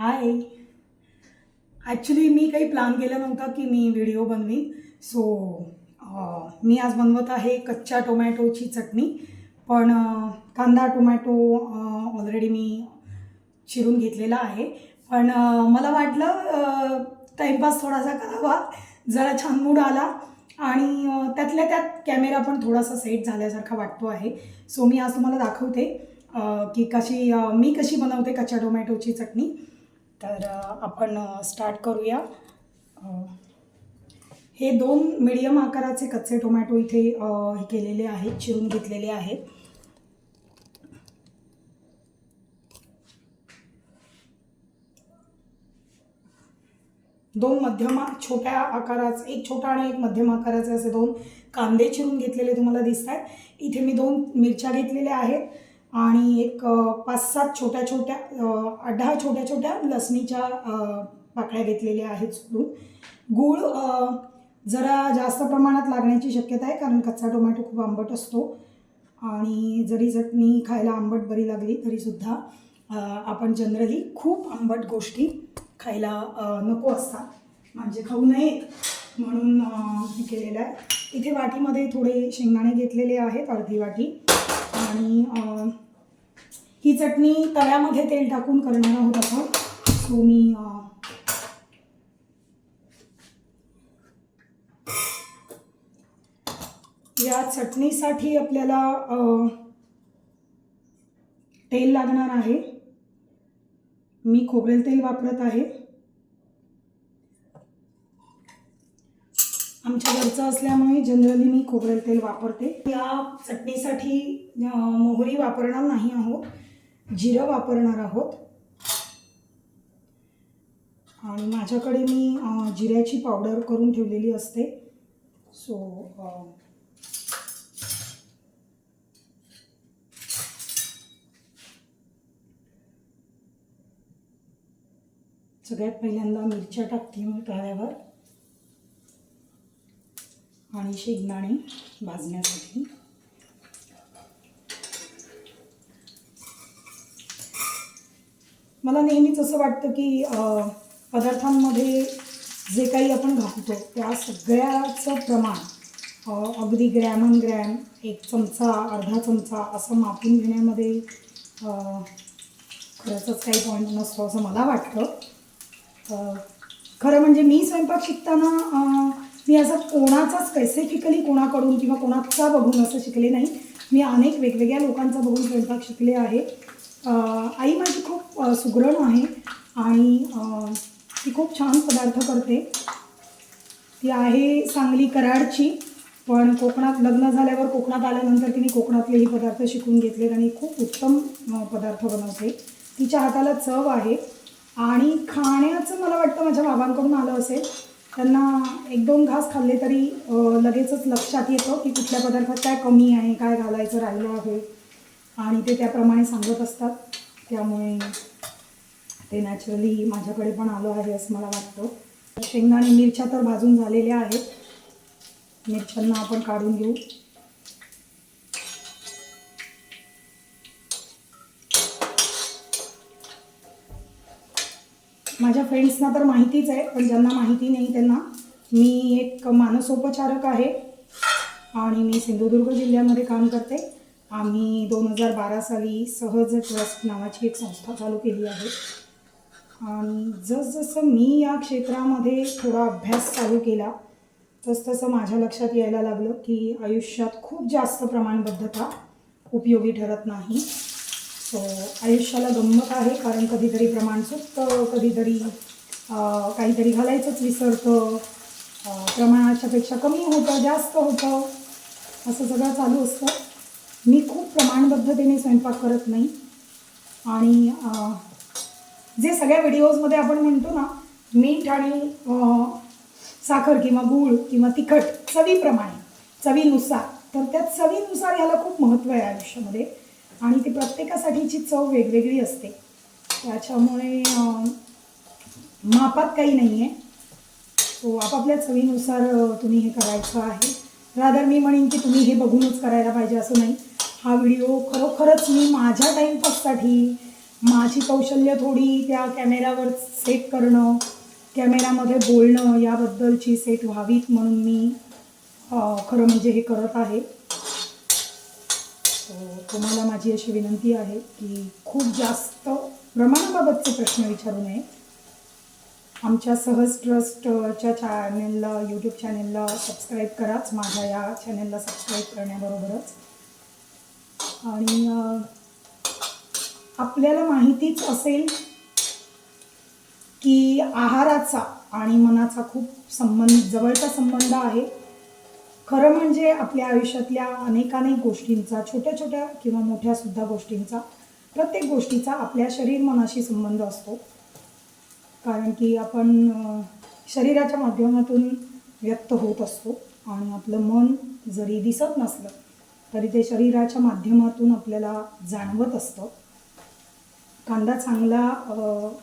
हाय actually मी काही plan केला नव्हता की मी व्हिडिओ बनवीन. सो uh, मी आज बनवत आहे कच्च्या टोमॅटोची चटणी. पण uh, कांदा टोमॅटो uh, ऑलरेडी मी चिरून घेतलेला आहे. पण मला वाटलं टाईमपास थोडासा करावा. जरा छान मूड आला. आणि त्यातल्या त्यात कॅमेरा पण थोडासा सेट झाल्यासारखा वाटतो आहे. सो मी आज तुम्हाला दाखवते की कशी मी कशी बनवते कच्च्या टोमॅटोची चटणी. तर आपण स्टार्ट करूया. हे दोन मीडियम आकाराचे कच्चे टोमॅटो इथे हे केलेले आहेत चिरून घेतलेले आहेत. दोन मध्यम छोट्या आकाराचे एक छोटा आणि एक मध्यम आकाराचे असे दोन कांदे चिरून घेतलेले तुम्हाला दिसत आहेत इथे मी दोन मिरच्या घेतलेल्या आहेत. आणि एक पाच सात छोट्या छोट्या अ, आठ दहा छोट्या छोट्या लसणीच्या पाकळ्या घेतलेल्या आहेत सोडून. गूळ जरा जास्त प्रमाणात लागण्याची शक्यता आहे कारण कच्चा टोमॅटो खूप आंबट असतो. आणि जरी चटणी खायला आंबट बरी लागली तरीसुद्धा आपण जनरली खूप आंबट गोष्टी खायला नको असतात. म्हणजे खाऊ नयेत म्हणून हे केलेलं आहे. इथे वाटीमध्ये थोडे शेंगदाणे घेतलेले आहेत अर्धी वाटी. आणि ही चटणी तव्यामध्ये तेल टाकून करणार आहोत आपण. सो मी या चटणीसाठी आपल्याला तेल लागणार आहे. मी खोबरेल तेल वापरत आहे. आमच्या घरचं असल्यामुळे जनरली मी खोबरेल तेल वापरते. या चटणीसाठी मोहरी वापरणार नाही आहोत. जिरं वापरणार आहोत. आणि माझ्याकडे मी जिऱ्याची पावडर करून ठेवलेली असते. सो सगळ्यात पहिल्यांदा मिरच्या टाकते मी तव्यावर. आणि शेंगदाणे भाजण्यासाठी. मला नेहमीच असं वाटतं की पदार्थांमध्ये जे काही आपण घालतो त्या सगळ्याचं प्रमाण अगदी अगदी ग्रॅमन ग्रॅम एक चमचा अर्धा चमचा असं मापून घेण्यामध्ये खरंच काही पॉईंट नसतो असं मला वाटतं. खरं म्हणजे मी स्वयंपाक शिकताना मी असं कोणाचा स्पेसिफिकली कोणाकडून किंवा कोणाचा बघून असं शिकले नाही. मी अनेक वेगवेगळ्या लोकांचा बघून स्वयंपाक शिकले आहे. आई माझी खूप सुग्रण सुगरण आहे आणि ती खूप छान पदार्थ करते. ती आहे सांगली कराडची पण कोकणात लग्न झाल्यावर कोकणात आल्यानंतर तिने कोकणातलेही पदार्थ शिकून घेतले आणि खूप उत्तम पदार्थ बनवते. तिच्या हाताला चव आहे आणि खाण्याचं मला वाटतं माझ्या बाबांकडून आलं असेल. त्यांना एक दोन घास खाल्ले तरी लगेचच लक्षात येतं की कुठल्या पदार्थात काय कमी आहे काय घालायचं राहिलं आहे. आणि ते त्याप्रमाणे सांगत असतात. त्यामुळे ते नॅचरली माझ्याकडे पण आलं आहे असं मला वाटतं. शेंगदाणे मिरच्या तर भाजून झालेल्या आहेत. मिरच्यांना आपण काढून घेऊ. माझ्या फ्रेंड्सना तर माहितीच आहे पण ज्यांना माहिती नाही त्यांना मी एक मानसोपचारक आहे आणि मी सिंधुदुर्ग जिल्ह्यामध्ये काम करते. आम्ही दोन हजार बारा साली सहज ट्रस्ट नावाची एक संस्था चालू केली आहे. आणि जसजसं मी या क्षेत्रामध्ये थोडा अभ्यास चालू केला तसतसं माझ्या लक्षात यायला लागलं की आयुष्यात खूप जास्त प्रमाणबद्धता उपयोगी ठरत नाही. सो आयुष्याला गंमत आहे कारण कधीतरी प्रमाण चुकतं कधीतरी काहीतरी घालायचंच विसरतं प्रमाणाच्यापेक्षा कमी होतं जास्त होतं असं सगळं चालू असतं. मी खूप प्रमाणबद्धतेने स्वयंपाक करत नाही. आणि जे सगळ्या व्हिडिओजमध्ये आपण म्हणतो ना मीठ आणि साखर किंवा गूळ किंवा तिखट चवीप्रमाणे चवीनुसार तर त्या चवीनुसार ह्याला खूप महत्त्व आहे आयुष्यामध्ये. आणि ती प्रत्येकासाठीची चव वेगवेगळी असते. त्याच्यामुळे मापात काही नाही आहे सो आपापल्या चवीनुसार तुम्ही हे करायचं आहे. रादर मी म्हणेन की तुम्ही हे बघूनच करायला पाहिजे असं नाही. हा व्हिडिओ खरोखरच मी माझ्या टाईमपाससाठी माझी कौशल्य थोडी त्या कॅमेऱ्यावर सेट करणं कॅमेऱ्यामध्ये बोलणं याबद्दलची सेट व्हावीत म्हणून मी खरं म्हणजे हे करत आहे. तुम्हाला माझी अशी विनंती आहे की खूप जास्त प्रमाणाबाबतचे प्रश्न विचारू नये. आमच्या सहज ट्रस्टच्या चॅनेलला यूट्यूब चॅनेलला सबस्क्राईब कराच. माझ्या या चॅनेलला सबस्क्राईब करण्याबरोबरच. आणि आपल्याला माहितीच असेल की आहाराचा आणि मनाचा खूप संबंध जवळचा संबंध आहे. खरं म्हणजे आपल्या आयुष्यातल्या अनेकानेक गोष्टींचा छोट्या छोट्या किंवा मोठ्या सुद्धा गोष्टींचा प्रत्येक गोष्टीचा आपल्या शरीर मनाशी संबंध असतो. कारण की आपण शरीराच्या माध्यमातून व्यक्त होत असतो आणि आपलं मन जरी दिसत नसलं तरी ते शरीराच्या माध्यमातून आपल्याला जाणवत असतं. कांदा चांगला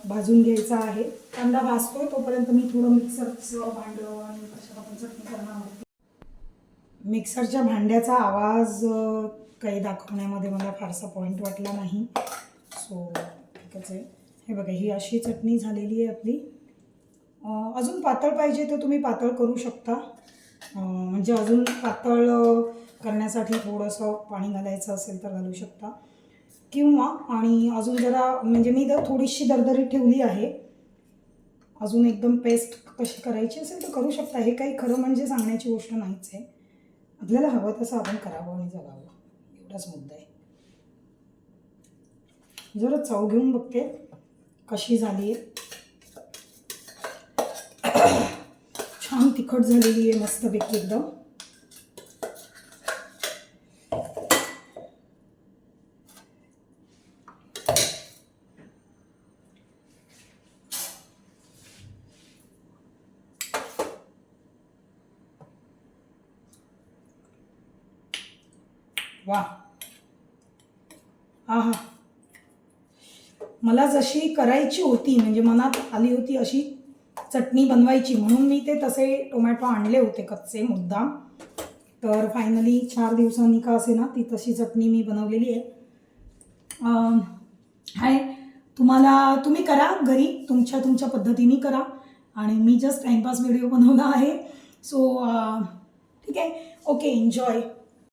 भाजून घ्यायचा आहे. कांदा भाजतोय तोपर्यंत मी थोडं मिक्सरचं भांडं आणि कशा आपण चटणी करणार मिक्सरच्या भांड्याचा आवाज काही दाखवण्यामध्ये मला फारसा पॉईंट वाटला नाही. सो ठीकच आहे. हे बघा ही अशी चटणी झालेली आहे आपली. अजून पातळ पाहिजे तर तुम्ही पातळ करू शकता. म्हणजे अजून पातळ करण्यासाठी थोडंसं पाणी घालायचं असेल तर घालू शकता. किंवा आणि अजून जरा म्हणजे मी तर थोडीशी दरदरी ठेवली आहे अजून एकदम पेस्ट कशी करायची असेल तर करू शकता. हे काही खरं म्हणजे सांगण्याची गोष्ट नाहीच आहे. आपल्याला हवं तसं आपण करावं आणि जगावं. एवढाच मुद्दा आहे. जरा चव घेऊन बघते कशी झाली. आहे छान तिखट झालेली आहे मस्तपैकी एकदम. वा. आहा. मला जशी करायची होती म्हणजे मनात आली होती अशी चटणी बनवायची म्हणून मी ते तसे टोमॅटो आणले होते कच्चे मुद्दाम. तर फायनली चार दिवसांनी का असे ना ती तशी चटणी मी बनवलेली आहे. हाय तुम्हाला तुम्ही करा घरी तुमच्या तुमच्या पद्धतीने करा. आणि मी जस्ट टाईमपास व्हिडिओ बनवला आहे. सो ठीक आहे? Okay enjoy